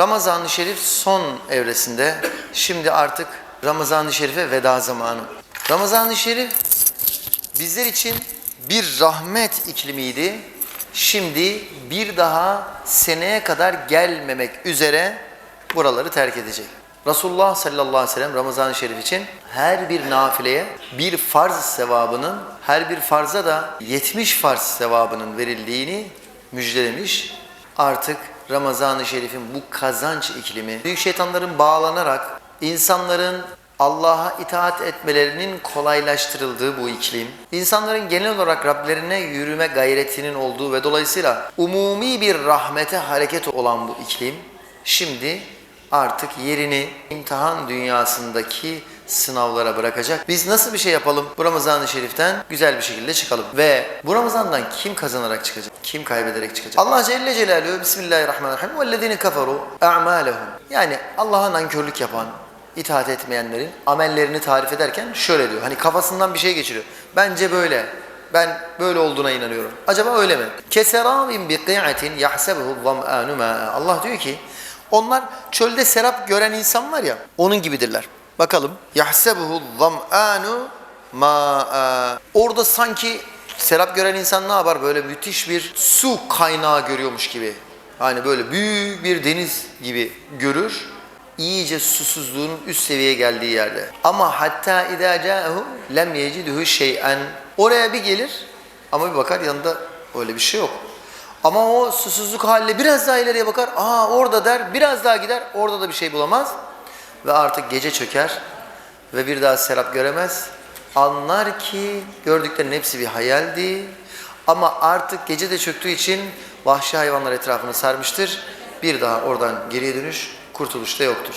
Ramazan-ı Şerif son evresinde. Şimdi artık Ramazan-ı Şerif'e veda zamanı. Ramazan-ı Şerif bizler için bir rahmet iklimiydi. Şimdi bir daha seneye kadar gelmemek üzere buraları terk edecek. Resulullah sallallahu aleyhi ve sellem Ramazan-ı Şerif için her bir nafileye bir farz sevabının, her bir farza da 70 farz sevabının verildiğini müjdelemiş. Artık Ramazan-ı Şerif'in bu kazanç iklimi, büyük şeytanların bağlanarak insanların Allah'a itaat etmelerinin kolaylaştırıldığı bu iklim, insanların genel olarak Rablerine yürüme gayretinin olduğu ve dolayısıyla umumi bir rahmete hareket olan bu iklim, şimdi artık yerini imtihan dünyasındaki sınavlara bırakacak. Biz nasıl bir şey yapalım? Bu Ramazan-ı Şerif'ten güzel bir şekilde çıkalım. Ve bu Ramazan'dan kim kazanarak çıkacak? Kim kaybederek çıkacak? Allah Celle Celaluhu Bismillahirrahmanirrahim vellezine kafaru a'malehum. Yani Allah'a nankörlük yapan, itaat etmeyenlerin amellerini tarif ederken şöyle diyor. Hani kafasından bir şey geçiriyor. Bence böyle. Ben böyle olduğuna inanıyorum. Acaba öyle mi? Keserabin biqi'atin yahsebuhu zam'anu Allah diyor ki onlar çölde serap gören insan var ya onun gibidirler. Bakalım. Yahsebuhu zam'anu ma'a. Orada sanki serap gören insan ne yapar? Böyle müthiş bir su kaynağı görüyormuş gibi. Hani böyle büyük bir deniz gibi görür iyice susuzluğun üst seviyeye geldiği yerde. Ama hatta idâ câehu lem yeciduhu şey'en. Oraya bir gelir ama bir bakar yanında öyle bir şey yok. Ama o susuzluk haliyle biraz daha ileriye bakar. Aa orada der. Biraz daha gider. Orada da bir şey bulamaz. Ve artık gece çöker. Ve bir daha serap göremez. Anlar ki gördüklerinin hepsi bir hayaldi. Ama artık gece de çöktüğü için vahşi hayvanlar etrafını sarmıştır. Bir daha oradan geriye dönüş kurtuluş da yoktur.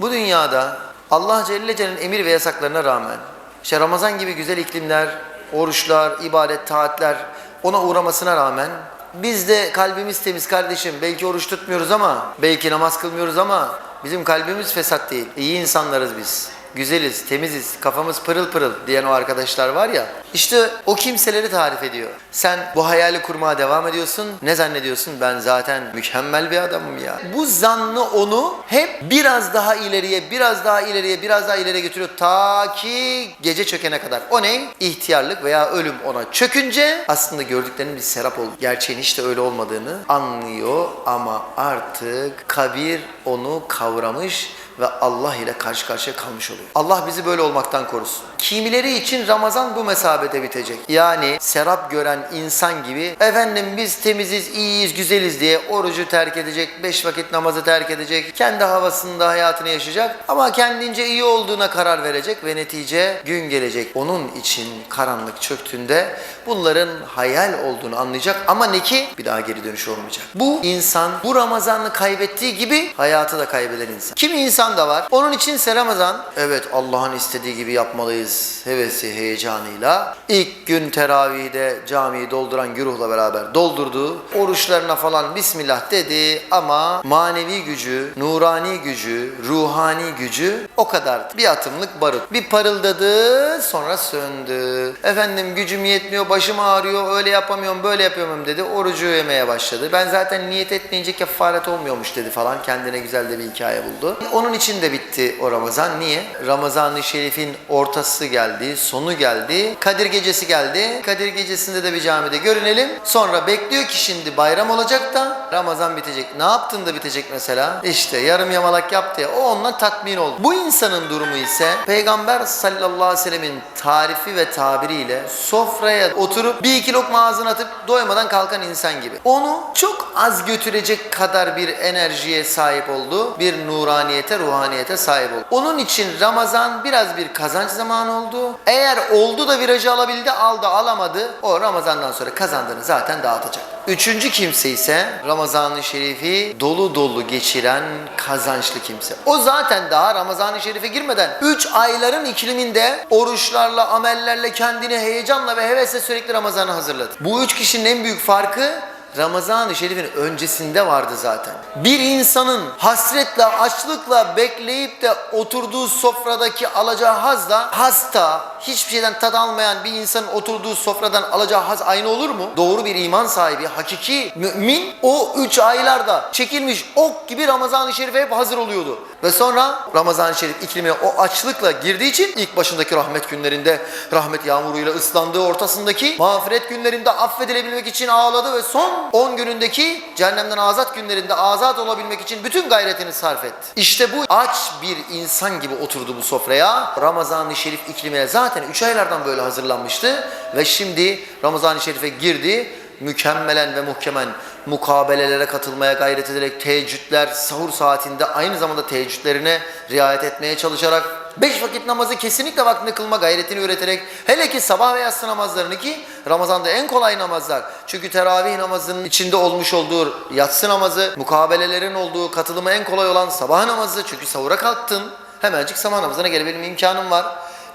Bu dünyada Allah Celle Celle'nin emir ve yasaklarına rağmen işte Ramazan gibi güzel iklimler, oruçlar, ibadet, taatler ona uğramasına rağmen biz de kalbimiz temiz kardeşim. Belki oruç tutmuyoruz ama, belki namaz kılmıyoruz ama bizim kalbimiz fesat değil. İyi insanlarız biz. Güzeliz, temiziz, kafamız pırıl pırıl diyen o arkadaşlar var ya. İşte o kimseleri tarif ediyor. Sen bu hayali kurmaya devam ediyorsun. Ne zannediyorsun? Ben zaten mükemmel bir adamım ya. Bu zannı onu hep biraz daha ileriye, biraz daha ileriye, biraz daha ileriye götürüyor. Ta ki gece çökene kadar. O ne? İhtiyarlık veya ölüm ona çökünce aslında gördüklerinin bir serap oldu. Gerçeğin hiç de öyle olmadığını anlıyor ama artık kabir onu kavramış ve Allah ile karşı karşıya kalmış oluyor. Allah bizi böyle olmaktan korusun. Kimileri için Ramazan bu mesabede bitecek. Yani serap gören insan gibi efendim biz temiziz, iyiyiz, güzeliz diye orucu terk edecek, beş vakit namazı terk edecek, kendi havasında hayatını yaşayacak ama kendince iyi olduğuna karar verecek ve netice gün gelecek. Onun için karanlık çöktüğünde bunların hayal olduğunu anlayacak ama ne ki bir daha geri dönüş olmayacak. Bu insan bu Ramazan'ı kaybettiği gibi hayatı da kaybeden insan. Kimi insan da var. Onun içinse Ramazan evet Allah'ın istediği gibi yapmalıyız hevesi heyecanıyla. İlk gün teravihde camiyi dolduran güruhla beraber doldurdu. Oruçlarına falan Bismillah dedi ama manevi gücü, nurani gücü, ruhani gücü o kadar. Bir atımlık barut. Bir parıldadı sonra söndü. Efendim gücüm yetmiyor, başım ağrıyor, öyle yapamıyorum, böyle yapamıyorum dedi. Orucu yemeye başladı. Ben zaten niyet etmeyince kefaret olmuyormuş dedi falan. Kendine güzel de bir hikaye buldu. Onun için de bitti o Ramazan. Niye? Ramazan-ı Şerif'in ortası geldi, sonu geldi. Kadir Gecesi geldi. Kadir Gecesi'nde de bir camide görünelim. Sonra bekliyor ki şimdi bayram olacak da Ramazan bitecek. Ne yaptın da bitecek mesela? İşte yarım yamalak yaptı ya. O ondan tatmin oldu. Bu insanın durumu ise Peygamber sallallahu aleyhi ve sellemin tarifi ve tabiriyle sofraya oturup bir iki lokma ağzına atıp doymadan kalkan insan gibi. Onu çok az götürecek kadar bir enerjiye sahip oldu. Bir nuraniyete, ruhaniyete sahip oldu. Onun için Ramazan biraz bir kazanç zamanı oldu. Eğer oldu da virajı alabildi, aldı, alamadı. O Ramazan'dan sonra kazandığını zaten dağıtacak. Üçüncü kimse ise Ramazan-ı Şerif'i dolu dolu geçiren kazançlı kimse. O zaten daha Ramazan-ı Şerif'e girmeden 3 ayların ikliminde oruçlarla, amellerle kendini heyecanla ve hevesle sürekli Ramazan'a hazırladı. Bu üç kişinin en büyük farkı Ramazan-ı Şerif'in öncesinde vardı zaten. Bir insanın hasretle, açlıkla bekleyip de oturduğu sofradaki alacağı hazla hasta, hiçbir şeyden tad almayan bir insanın oturduğu sofradan alacağı haz aynı olur mu? Doğru bir iman sahibi, hakiki mümin o üç aylarda çekilmiş ok gibi Ramazan-ı Şerif'e hep hazır oluyordu. Ve sonra Ramazan-ı Şerif iklimine o açlıkla girdiği için ilk başındaki rahmet günlerinde rahmet yağmuruyla ıslandığı ortasındaki mağfiret günlerinde affedilebilmek için ağladı ve son 10 günündeki cehennemden azat günlerinde azat olabilmek için bütün gayretini sarf etti. İşte bu aç bir insan gibi oturdu bu sofraya. Ramazan-ı Şerif iklimine zaten 3 aylardan böyle hazırlanmıştı ve şimdi Ramazan-ı Şerif'e girdi mükemmelen ve muhkemen mukabelelere katılmaya gayret ederek teheccüdler sahur saatinde aynı zamanda teheccüdlerine riayet etmeye çalışarak beş vakit namazı kesinlikle vaktinde kılma gayretini üreterek hele ki sabah ve yatsı namazlarını ki Ramazan'da en kolay namazlar. Çünkü teravih namazının içinde olmuş olduğu yatsı namazı, mukabelelerin olduğu katılımı en kolay olan sabah namazı. Çünkü sahura kalktın hemencik sabah namazına gelebilme imkanın var.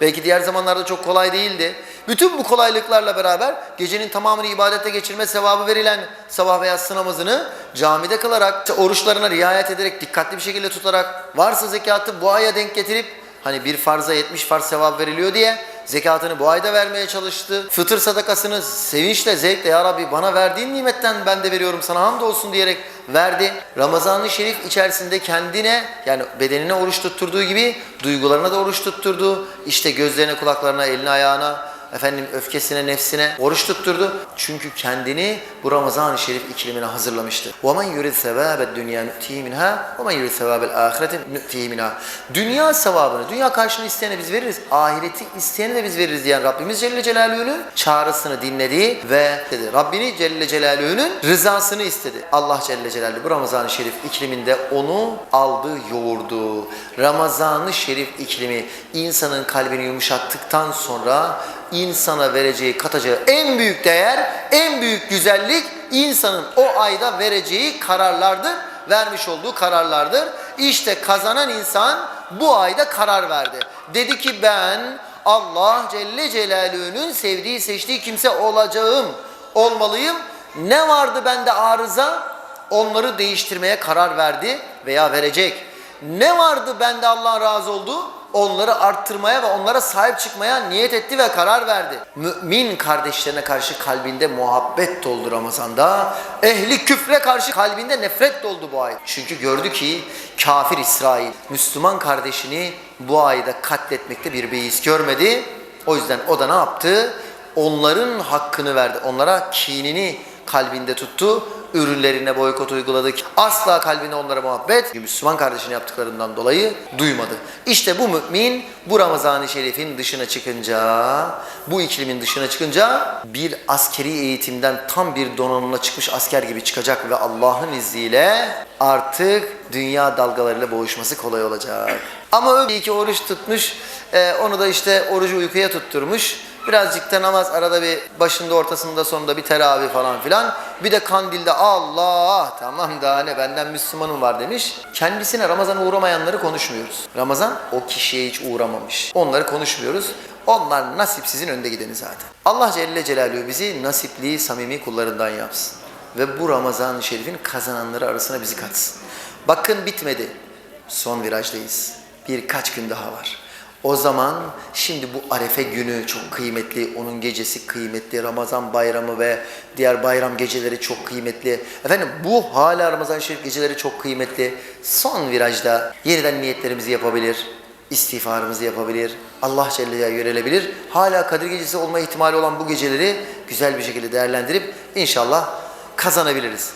Belki diğer zamanlarda çok kolay değildi. Bütün bu kolaylıklarla beraber gecenin tamamını ibadette geçirme sevabı verilen sabah ve yatsı namazını camide kılarak, oruçlarına riayet ederek, dikkatli bir şekilde tutarak, varsa zekatı bu aya denk getirip, hani bir farza 70 farz sevap veriliyor diye zekatını bu ayda vermeye çalıştı. Fıtır sadakasını sevinçle, zevkle ya Rabbi bana verdiğin nimetten ben de veriyorum sana hamdolsun diyerek verdi. Ramazan-ı Şerif içerisinde kendine yani bedenine oruç tutturduğu gibi duygularına da oruç tutturdu. İşte gözlerine, kulaklarına, eline, ayağına, efendim öfkesine, nefsine oruç tutturdu. Çünkü kendini bu Ramazan-ı Şerif iklimine hazırlamıştı. وَمَنْ يُرِدْ ثَوَابَ الدُّنْيَا نُؤْتِهِ مِنْهَا وَمَنْ يُرِدْ ثَوَابَ الْآخِرَةِ نُؤْتِهِ مِنْهَا Dünya sevabını, dünya karşılığını isteyene biz veririz. Ahireti isteyene de biz veririz diyen Rabbimiz Celle Celaluhu'nun çağrısını dinledi ve dedi. Rabbini Celle Celaluhu'nun rızasını istedi. Allah Celle Celaluhu bu Ramazan-ı Şerif ikliminde onu aldı, yoğurdu. Ramazan-ı Şerif iklimi insanın kalbini yumuşattıktan sonra insana vereceği, katacağı en büyük değer, en büyük güzellik insanın o ayda vereceği kararlardır. Vermiş olduğu kararlardır. İşte kazanan insan bu ayda karar verdi. Dedi ki ben Allah Celle Celaluhu'nun sevdiği, seçtiği kimse olacağım, olmalıyım. Ne vardı bende arıza? Onları değiştirmeye karar verdi veya verecek. Ne vardı bende Allah razı oldu? Onları arttırmaya ve onlara sahip çıkmaya niyet etti ve karar verdi. Mümin kardeşlerine karşı kalbinde muhabbet doldu Ramazan'da. Ehli küfre karşı kalbinde nefret doldu bu ay. Çünkü gördü ki kafir İsrail Müslüman kardeşini bu ayda katletmekte bir beis görmedi. O yüzden o da ne yaptı? Onların hakkını verdi. Onlara kinini kalbinde tuttu ürünlerine boykot uyguladı. Asla kalbine onlara muhabbet Müslüman kardeşine yaptıklarından dolayı duymadı. İşte bu mümin bu Ramazan-ı Şerif'in dışına çıkınca, bu iklimin dışına çıkınca bir askeri eğitimden tam bir donanımla çıkmış asker gibi çıkacak ve Allah'ın izniyle artık dünya dalgalarıyla boğuşması kolay olacak. Ama öyle ki oruç tutmuş, e, onu da işte orucu uykuya tutturmuş. Birazcık da namaz arada bir başında ortasında sonunda bir teravih falan filan. Bir de kandilde Allah tamam daha ne benden Müslümanım var demiş. Kendisine Ramazan'a uğramayanları konuşmuyoruz. Ramazan o kişiye hiç uğramamış. Onları konuşmuyoruz. Onlar nasipsizin önde gideni zaten. Allah Celle Celaluhu bizi nasipli, samimi kullarından yapsın. Ve bu Ramazan-ı Şerif'in kazananları arasına bizi katsın. Bakın bitmedi. Son virajdayız. Birkaç gün daha var. O zaman şimdi bu Arefe günü çok kıymetli, onun gecesi kıymetli, Ramazan bayramı ve diğer bayram geceleri çok kıymetli. Efendim bu hala Ramazan Şerif geceleri çok kıymetli. Son virajda yeniden niyetlerimizi yapabilir, istiğfarımızı yapabilir, Allah Celle Celaluhu'ya yönelebilir. Hala Kadir Gecesi olma ihtimali olan bu geceleri güzel bir şekilde değerlendirip inşallah kazanabiliriz.